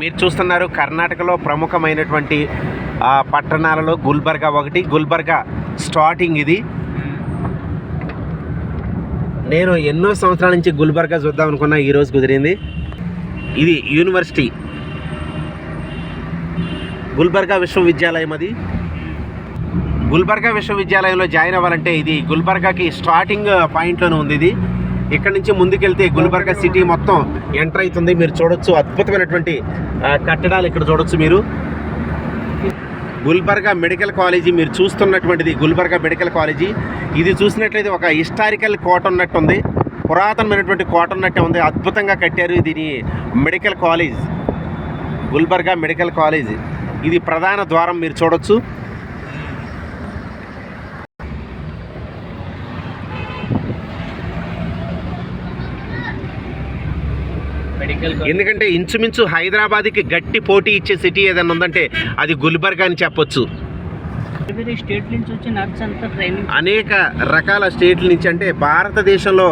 మీరు చూస్తున్నారు కర్ణాటకలో ప్రముఖమైనటువంటి పట్టణాలలో గుల్బర్గా ఒకటి. గుల్బర్గా స్టార్టింగ్ ఇది. నేను ఎన్నో సంవత్సరాల నుంచి గుల్బర్గా చూద్దాం అనుకున్నా ఈరోజు కుదిరింది. ఇది యూనివర్సిటీ. గుల్బర్గా విశ్వవిద్యాలయం అది. గుల్బర్గా విశ్వవిద్యాలయంలో జాయిన్ అవ్వాలంటే ఇది గుల్బర్గాకి స్టార్టింగ్ పాయింట్లోనే ఉంది ఇది. ఇక్కడ నుంచి ముందుకెళ్తే గుల్బర్గా సిటీ మొత్తం ఎంటర్ అవుతుంది. మీరు చూడొచ్చు అద్భుతమైనటువంటి కట్టడాలు ఇక్కడ చూడొచ్చు మీరు. గుల్బర్గా మెడికల్ కాలేజీ మీరు చూస్తున్నటువంటిది గుల్బర్గా మెడికల్ కాలేజీ. ఇది చూసినట్లయితే ఒక హిస్టారికల్ కోట ఉన్నట్టుంది. పురాతనమైనటువంటి కోట ఉన్నట్టే ఉంది. అద్భుతంగా కట్టారు దీని medical college. Gulbarga medical college. ఇది ప్రధాన ద్వారం మీరు చూడొచ్చు. ఎందుకంటే ఇంచుమించు హైదరాబాద్కి గట్టి పోటీ ఇచ్చే సిటీ ఏదైనా ఉందంటే అది గుల్బర్గా అని చెప్పొచ్చు. అనేక రకాల స్టేట్ల నుంచి అంటే భారతదేశంలో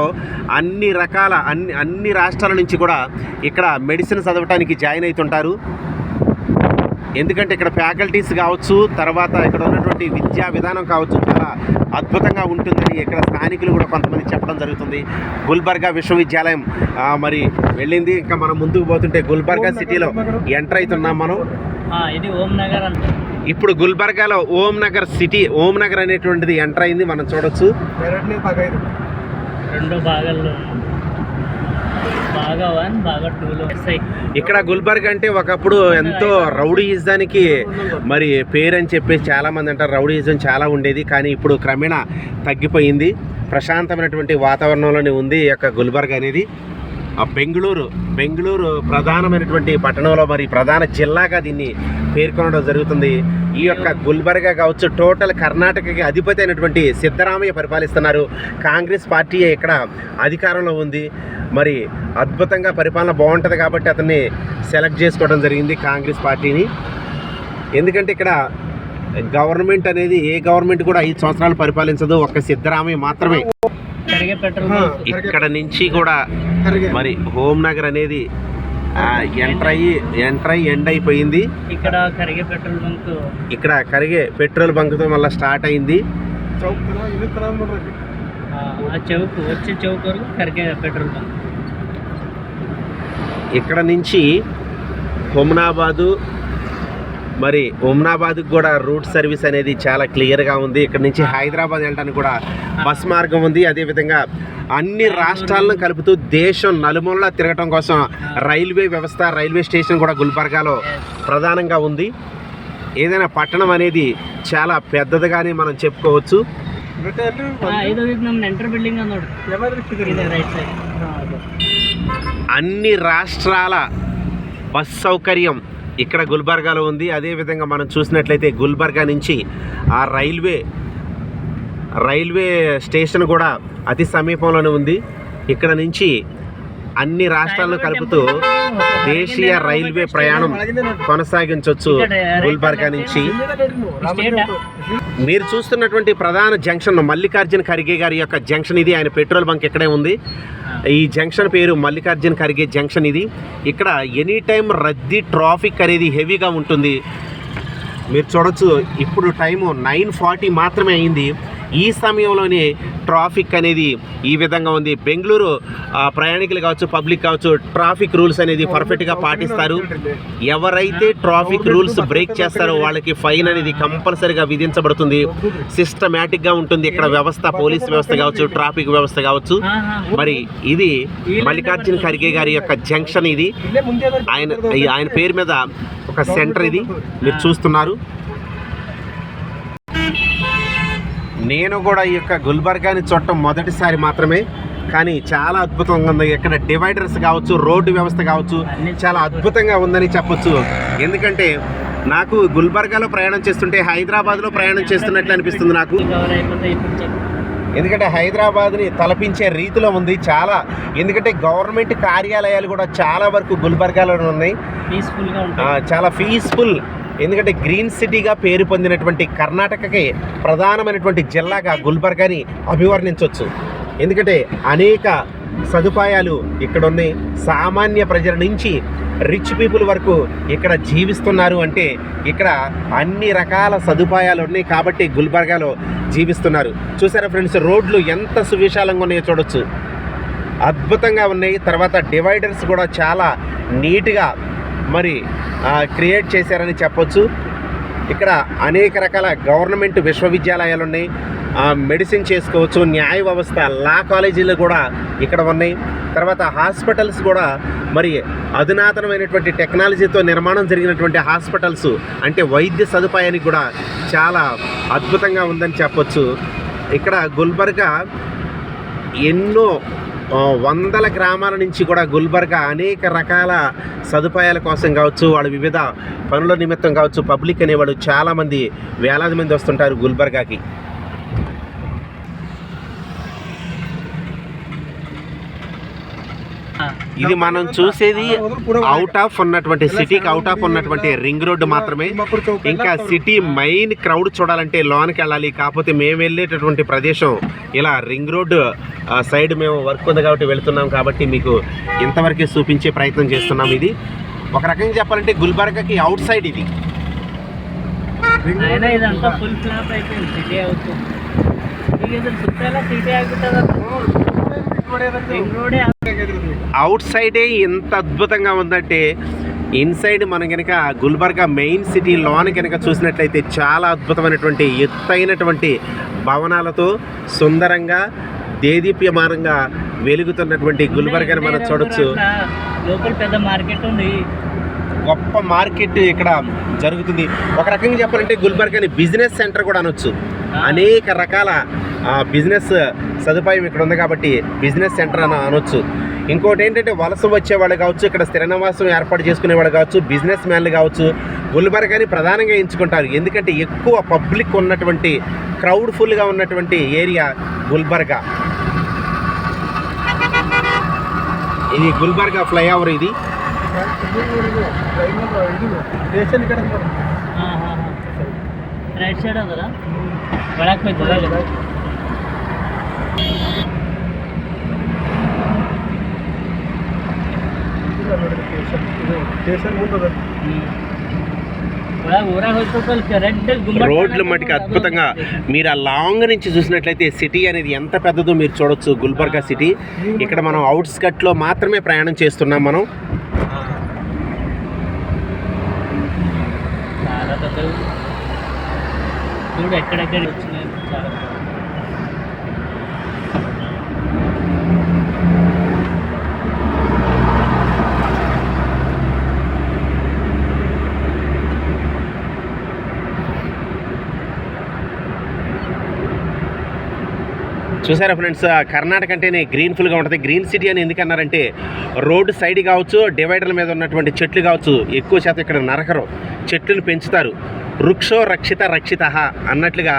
అన్ని రకాల అన్ని అన్ని రాష్ట్రాల నుంచి కూడా ఇక్కడ మెడిసిన్ చదవటానికి జాయిన్ అవుతుంటారు. ఎందుకంటే ఇక్కడ ఫ్యాకల్టీస్ కావచ్చు తర్వాత ఇక్కడ ఉన్నటువంటి విద్యా విధానం కావచ్చు చాలా అద్భుతంగా ఉంటుందని ఇక్కడ స్థానికులు కూడా కొంతమంది చెప్పడం జరుగుతుంది. గుల్బర్గా విశ్వవిద్యాలయం ఆ, మరి వెళ్ళింది. ఇంకా మనం ముందుకు పోతుంటే గుల్బర్గా సిటీలో ఎంటర్ అవుతున్నాం మనం. ఇది ఓం నగర్ అంట. ఇప్పుడు గుల్బర్గాలో ఓం నగర్ సిటీ ఓం నగర్ అనేటువంటిది ఎంటర్ అయింది మనం చూడొచ్చు. రెండు భాగాల్లో బాగా వన్ బాగా టూలో ఎస్ఐ ఇక్కడ గుల్బర్గ్ అంటే ఒకప్పుడు ఎంతో రౌడీయిజానికి మరి పేరు అని చెప్పేసి చాలా మంది అంటారు రౌడీయిజం చాలా ఉండేది కానీ ఇప్పుడు క్రమేణా తగ్గిపోయింది. ప్రశాంతమైనటువంటి వాతావరణంలోనే ఉంది ఈ యొక్క గుల్బర్గ్ అనేది. ఆ బెంగళూరు బెంగళూరు ప్రధానమైనటువంటి పట్టణంలో మరి ప్రధాన జిల్లాగా దీన్ని పేర్కొనడం జరుగుతుంది. ఈ యొక్క గుల్బర్గా కావచ్చు టోటల్ కర్ణాటకకి అధిపతి అయినటువంటి సిద్ధరామయ్య పరిపాలిస్తున్నారు. కాంగ్రెస్ పార్టీ ఇక్కడ అధికారంలో ఉంది. మరి అద్భుతంగా పరిపాలన బాగుంటుంది కాబట్టి అతన్ని సెలెక్ట్ చేసుకోవడం జరిగింది కాంగ్రెస్ పార్టీని. ఎందుకంటే ఇక్కడ గవర్నమెంట్ అనేది ఏ గవర్నమెంట్ కూడా ఐదు సంవత్సరాలు పరిపాలించదు. ఒక్క సిద్ధరామయ్య మాత్రమే. ఇక్కడ నుంచి కూడా మరి హోమ్ నగర్ అనేది ఎంటర్ అయ్యి ఎంటర్ అయ్యి ఎండ్ అయిపోయింది. ఇక్కడ కరిగే పెట్రోల్ బంక్. ఇక్కడ కరిగే పెట్రోల్ బంక్తో మళ్ళీ స్టార్ట్ అయింది. చౌక్ వచ్చే చౌక్ వరకు కరిగే పెట్రోల్ బంక్. ఇక్కడ నుంచి హుమ్నాబాదు మరి ఉమ్నాబాద్ కూడా రూట్ సర్వీస్ అనేది చాలా క్లియర్గా ఉంది. ఇక్కడ నుంచి హైదరాబాద్ వెళ్ళడానికి కూడా బస్ మార్గం ఉంది. అదేవిధంగా అన్ని రాష్ట్రాలను కలుపుతూ దేశం నలుమూలలా తిరగటం కోసం రైల్వే వ్యవస్థ రైల్వే స్టేషన్ కూడా గుల్బర్గాలో ప్రధానంగా ఉంది. ఏదైనా పట్టణం అనేది చాలా పెద్దదిగానే మనం చెప్పుకోవచ్చు. అన్ని రాష్ట్రాల బస్ సౌకర్యం ఇక్కడ గుల్బర్గాలో ఉంది. అదేవిధంగా మనం చూసినట్లయితే గుల్బర్గా నుంచి ఆ రైల్వే రైల్వే స్టేషన్ కూడా అతి సమీపంలోనే ఉంది. ఇక్కడ నుంచి అన్ని రాష్ట్రాలను కలుపుతూ దేశీయ రైల్వే ప్రయాణం కొనసాగించవచ్చు గుల్బర్గా నుంచి. మీరు చూస్తున్నటువంటి ప్రధాన జంక్షన్ మల్లికార్జున ఖర్గే గారి యొక్క జంక్షన్ ఇది. ఆయన పెట్రోల్ బంక్ ఇక్కడే ఉంది. ఈ జంక్షన్ పేరు మల్లికార్జున ఖర్గే జంక్షన్ ఇది. ఇక్కడ ఎనీ టైం రద్దీ ట్రాఫిక్ అనేది హెవీగా ఉంటుంది. మీరు చూడొచ్చు ఇప్పుడు టైము నైన్ ఫార్టీ మాత్రమే అయింది. ఈ సమయంలోనే ట్రాఫిక్ అనేది ఈ విధంగా ఉంది. బెంగళూరు ప్రయాణికులు కావచ్చు పబ్లిక్ కావచ్చు ట్రాఫిక్ రూల్స్ అనేది పర్ఫెక్ట్గా పాటిస్తారు. ఎవరైతే ట్రాఫిక్ రూల్స్ బ్రేక్ చేస్తారో వాళ్ళకి ఫైన్ అనేది కంపల్సరీగా విధించబడుతుంది. సిస్టమేటిక్గా ఉంటుంది. ఇక్కడ వ్యవస్థ పోలీస్ వ్యవస్థ కావచ్చు ట్రాఫిక్ వ్యవస్థ కావచ్చు. మరి ఇది మల్లికార్జున ఖర్గే గారి యొక్క జంక్షన్ ఇది. ఆయన ఆయన పేరు మీద ఒక సెంటర్ ఇది. మీరు చూస్తున్నారు. నేను కూడా ఈ యొక్క గుల్బర్గాని చూడటం మొదటిసారి మాత్రమే. కానీ చాలా అద్భుతంగా ఉంది. ఇక్కడ డివైడర్స్ కావచ్చు రోడ్డు వ్యవస్థ కావచ్చు చాలా అద్భుతంగా ఉందని చెప్పొచ్చు. ఎందుకంటే నాకు గుల్బర్గాలో ప్రయాణం చేస్తుంటే హైదరాబాద్లో ప్రయాణం చేస్తున్నట్లు అనిపిస్తుంది నాకు. ఎందుకంటే హైదరాబాద్ని తలపించే రీతిలో ఉంది చాలా. ఎందుకంటే గవర్నమెంట్ కార్యాలయాలు కూడా చాలా వరకు గుల్బర్గాలో ఉన్నాయి. చాలా పీస్ఫుల్ ఎందుకంటే గ్రీన్ సిటీగా పేరు పొందినటువంటి కర్ణాటకకి ప్రధానమైనటువంటి జిల్లాగా గుల్బర్గాని అభివర్ణించవచ్చు ఎందుకంటే అనేక సదుపాయాలు ఇక్కడ ఉన్నాయి సామాన్య ప్రజల నుంచి రిచ్ పీపుల్ వరకు ఇక్కడ జీవిస్తున్నారు అంటే ఇక్కడ అన్ని రకాల సదుపాయాలు ఉన్నాయి కాబట్టి గుల్బర్గాలో జీవిస్తున్నారు. చూసారా ఫ్రెండ్స్ రోడ్లు ఎంత సువిశాలంగా ఉన్నాయో చూడొచ్చు. అద్భుతంగా ఉన్నాయి. తర్వాత డివైడర్స్ కూడా చాలా నీట్గా మరి క్రియేట్ చేశారని చెప్పొచ్చు. ఇక్కడ అనేక రకాల గవర్నమెంట్ విశ్వవిద్యాలయాలు ఉన్నాయి మెడిసిన్ చేసుకోవచ్చు న్యాయ వ్యవస్థ లా కాలేజీలు కూడా ఇక్కడ ఉన్నాయి. తర్వాత హాస్పిటల్స్ కూడా మరి అధునాతనమైనటువంటి టెక్నాలజీతో నిర్మాణం జరిగినటువంటి హాస్పిటల్స్ అంటే వైద్య సదుపాయానికి కూడా చాలా అద్భుతంగా ఉందని చెప్పొచ్చు. ఇక్కడ గుల్బర్గా ఎన్నో వందల గ్రామాల నుంచి కూడా గుల్బర్గా అనేక రకాల సదుపాయాల కోసం కావచ్చు వాళ్ళు వివిధ పనుల నిమిత్తం కావచ్చు పబ్లిక్ అనేవాడు చాలామంది వేలాది మంది వస్తుంటారు గుల్బర్గాకి. ఇది మనం చూసేది అవుట్ ఆఫ్ ఉన్నటువంటి సిటీకి అవుట్ ఆఫ్ ఉన్నటువంటి రింగ్ రోడ్డు మాత్రమే. ఇంకా సిటీ మెయిన్ క్రౌడ్ చూడాలంటే లోనికి వెళ్ళాలి. కాకపోతే మేము వెళ్ళేటటువంటి ప్రదేశం ఇలా రింగ్ రోడ్డు సైడ్ మేము వర్క్ ఉంది కాబట్టి వెళ్తున్నాం కాబట్టి మీకు ఇంతవరకే చూపించే ప్రయత్నం చేస్తున్నాం ఇది. ఒక రకంగా చెప్పాలంటే గుల్బర్గాకి అవుట్ సైడ్ ఇది. అయినా ఇదంతా ఫుల్ ఫ్లాప్ అయిపోయింది. సిటీ అవుతుంది అవుట్ సైడే ఎంత అద్భుతంగా ఉందంటే ఇన్సైడ్ మనం కనుక గుల్బర్గా మెయిన్ సిటీ లోన కనుక చూసినట్లయితే చాలా అద్భుతమైనటువంటి ఎత్తైనటువంటి భవనాలతో సుందరంగా దేదీప్యమానంగా వెలుగుతున్నటువంటి గుల్బర్గాని మనం చూడొచ్చు. పెద్ద మార్కెట్ ఉంది. గొప్ప మార్కెట్ ఇక్కడ జరుగుతుంది. ఒక రకంగా చెప్పాలంటే గుల్బర్గాని బిజినెస్ సెంటర్ కూడా అనొచ్చు. అనేక రకాల బిజినెస్ సదుపాయం ఇక్కడ ఉంది కాబట్టి బిజినెస్ సెంటర్ అని అనొచ్చు ఇంకోటి ఏంటంటే వలస వచ్చేవాళ్ళు కావచ్చు ఇక్కడ స్థిర నివాసం ఏర్పాటు చేసుకునేవాళ్ళు కావచ్చు బిజినెస్ మ్యాన్లు కావచ్చు గుల్బర్గాని ప్రధానంగా ఎంచుకుంటారు ఎందుకంటే ఎక్కువ పబ్లిక్ ఉన్నటువంటి క్రౌడ్ ఫుల్గా ఉన్నటువంటి ఏరియా గుల్బర్గా ఇది గుల్బర్గా ఫ్లైఓవర్ ఇది ರೈಟ್ ಸೈಡ್ ಅದಲ್ಲ ಒಳಗೆ రోడ్ల రోడ్లు మటుకు అద్భుతంగా మీరు ఆ లాంగ్ నుంచి చూసినట్లయితే సిటీ అనేది ఎంత పెద్దదో మీరు చూడొచ్చు. గుల్బర్గా సిటీ. ఇక్కడ మనం అవుట్స్కట్లో మాత్రమే ప్రయాణం చేస్తున్నాం మనం. చూడు ఎక్కడెక్కడ వచ్చినాయి చాలా చూసారా ఫ్రెండ్స్ కర్ణాటక అంటేనే గ్రీన్ఫుల్గా ఉంటుంది. గ్రీన్ సిటీ అని ఎందుకు అన్నారంటే రోడ్డు సైడ్ కావచ్చు డివైడర్ల మీద ఉన్నటువంటి చెట్లు కావచ్చు ఎక్కువ శాతం ఇక్కడ నరకరు. చెట్లను పెంచుతారు. వృక్షో రక్షిత రక్షిత అన్నట్లుగా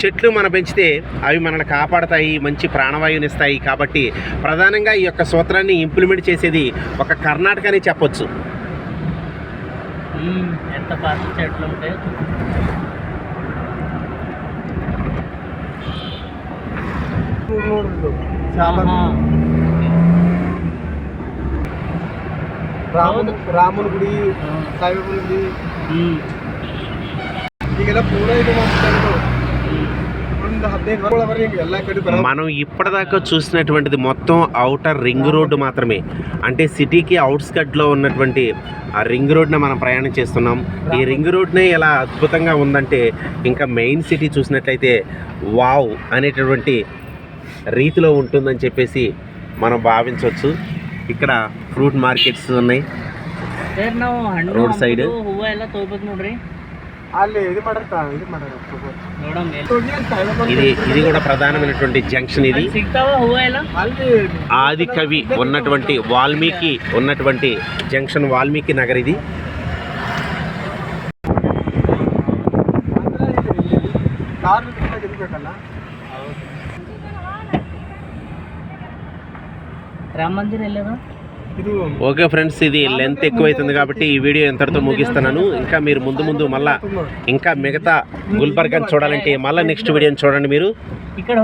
చెట్లు మనం పెంచితే అవి మనల్ని కాపాడతాయి మంచి ప్రాణవాయువునిస్తాయి కాబట్టి ప్రధానంగా ఈ యొక్క సూత్రాన్ని ఇంప్లిమెంట్ చేసేది ఒక కర్ణాటక అని చెప్పొచ్చు. Hmm, ఎంత చెట్లు ఉంటాయి చూడు. చాలా ఆహా. ರಾಮನ ರಾಮನ ಗುಡಿ ಹಾ. ಸಾಯಿಬಾಬನ ಗುಡಿ మ్మ్. ಈಗೆಲ್ಲ ಪೂರ ಇದು ಮಾಡ್ತಾರೆ మ్మ్. ಒಂದು ಹದಿನೈದು ವರ್ಷ ಹಿಂಗೆ ಎಲ್ಲ ಕಡೆ ಬರೋ మనం ఇప్పటిదాకా చూసినటువంటిది మొత్తం అవుటర్ రింగ్ రోడ్డు మాత్రమే అంటే సిటీకి అవుట్స్కట్లో ఉన్నటువంటి ఆ రింగ్ రోడ్ని మనం ప్రయాణం చేస్తున్నాం ఈ రింగ్ రోడ్నే ఎలా అద్భుతంగా ఉందంటే ఇంకా మెయిన్ సిటీ చూసినట్లయితే వావ్ అనేటటువంటి రీతిలో ఉంటుందని చెప్పేసి మనం భావించవచ్చు ఇక్కడ ఫ్రూట్ మార్కెట్స్ ఉన్నాయి ಸರ್ ನಾವು ಹಣ್ಣು Road side. ಹಂಪಲು, ಹೂವ ಎಲ್ಲ ತಗೋಬೇಕು ನೋಡ್ರಿ ಅಲ್ಲಿ ಇದು ಮಾಡರ್ತಾ ಇದು ಮಾಡ್ಯಾರ ನೋಡಮ್ ಎಲ್ಲಿ. ಹೋಗಿ ಅಲ್ಲಿ ಸಾಯಿಬಾಬಾನ ఇది ఇది కూడా ప్రధానమైనటువంటి జంక్షన్ ఇది ಅಲ್ಲಿ ಸಿಗ್ತಾವ ಹೂವ ಎಲ್ಲ ಅಲ್ಲಿ ఆది కవి ఉన్నటువంటి వాల్మీకి ఉన్నటువంటి జంక్షన్ వాల్మీకి నగర్ ఇది ಕಾರ್ ఓకే ఫ్రెండ్స్ ఇది లెంత్ ఎక్కువైతుంది కాబట్టి ఈ వీడియో ఎంతటితో ముగిస్తున్నాను. ఇంకా మీరు ముందు ముందు మళ్ళా ఇంకా మిగతా గుల్బర్గాని చూడాలంటే మళ్ళీ నెక్స్ట్ వీడియోని చూడండి మీరు. ఇక్కడ